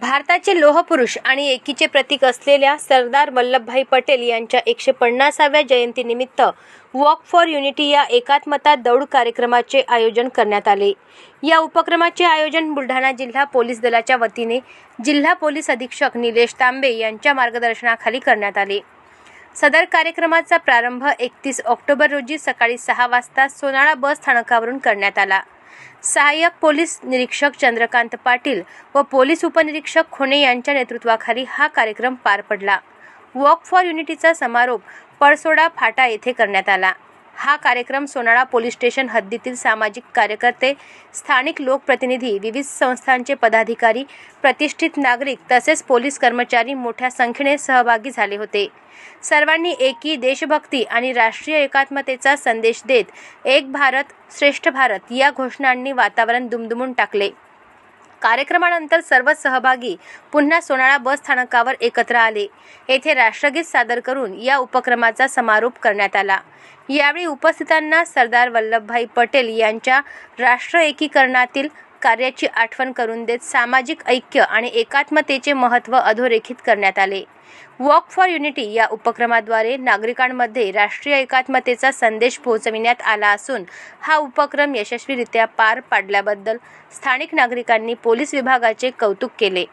भारताचे लोहपुरुष आणि एकीचे प्रतीक असलेल्या सरदार वल्लभभाई पटेल यांच्या एकशे पन्नासाव्या जयंतीनिमित्त वॉक फॉर युनिटी या एकात्मता दौड कार्यक्रमाचे आयोजन करण्यात आले. या उपक्रमाचे आयोजन बुलढाणा जिल्हा पोलीस दलाच्या वतीने जिल्हा पोलीस अधीक्षक निलेश तांबे यांच्या मार्गदर्शनाखाली करण्यात आले. सदर कार्यक्रमाचा प्रारंभ एकतीस ऑक्टोबर रोजी सकाळी सहा वाजता सोनाळा बस स्थानकावरून करण्यात आला. सहाय्यक पोलीस निरीक्षक चंद्रकांत पाटील व पोलीस उपनिरीक्षक खोने यांच्या नेतृत्वाखाली हा कार्यक्रम पार पडला. वॉक फॉर युनिटीचा समारोप पळसोडा फाटा येथे करण्यात आला. हा कार्यक्रम सोनाळा पोलीस स्टेशन हद्दीतील सामाजिक कार्यकर्ते स्थानिक लोकप्रतिनिधी विविध संस्थांचे पदाधिकारी प्रतिष्ठित नागरिक तसेच पोलीस कर्मचारी मोठ्या संख्येने सहभागी झाले होते. सर्वांनी एकी देशभक्ती आणि राष्ट्रीय एकात्मतेचा संदेश देत एक भारत श्रेष्ठ भारत या घोषणांनी वातावरण दुमदुमून टाकले. कार्यक्रमानंतर सर्व सहभागी पुन्हा सोनाळा बस स्थानकावर एकत्र आले. येथे राष्ट्रगीत सादर करून या उपक्रमाचा समारोप करण्यात आला. यावेळी उपस्थितांना सरदार वल्लभभाई पटेल यांच्या राष्ट्र एकीकरणातील कार्याची आठवण करून देत सामाजिक ऐक्य आणि एकात्मतेचे महत्त्व अधोरेखित करण्यात आले. वॉक फॉर युनिटी या उपक्रमाद्वारे नागरिकांमध्ये राष्ट्रीय एकात्मतेचा संदेश पोहोचविण्यात आला असून हा उपक्रम यशस्वीरित्या पार पाडल्याबद्दल स्थानिक नागरिकांनी पोलीस विभागाचे कौतुक केले.